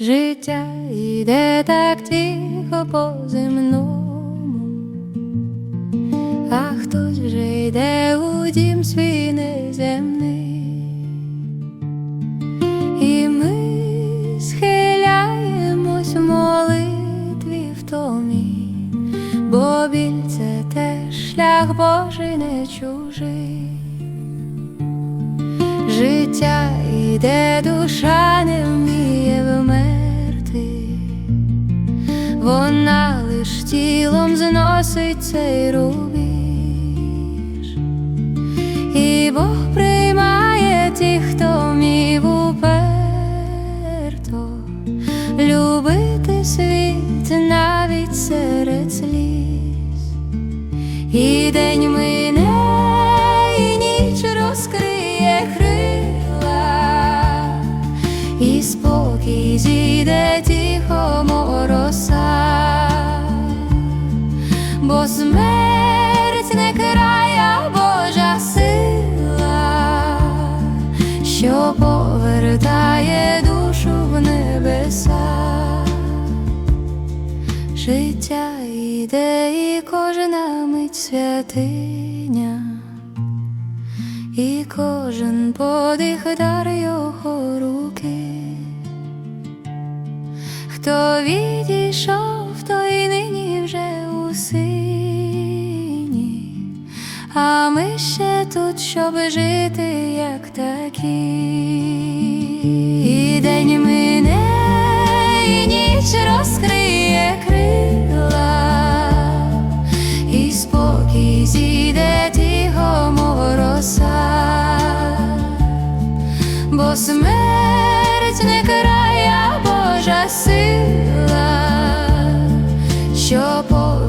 Життя йде так тихо по земному, а хтось вже йде у дім свій неземний, і ми схиляємось в молитві в томі, бо біль це теж шлях Божий не чужий. Життя йде, душа вона лиш тілом зносить цей рубіж, і Бог приймає тих, хто вмів уперто любити світ навіть серед сліз. І день мине, ніч розкриє крила, і спокій зійде тихо смерть не край, а Божа сила, що повертає душу в небеса. Життя йде, і кожна мить святиня, і кожен подих дар його руки. Хто відійшов, а ми ще тут, щоб жити, як такі. І день мине, і ніч розкриє крила, і спокій зійде тихо, мов роса, бо смерть не края Божа сила, що по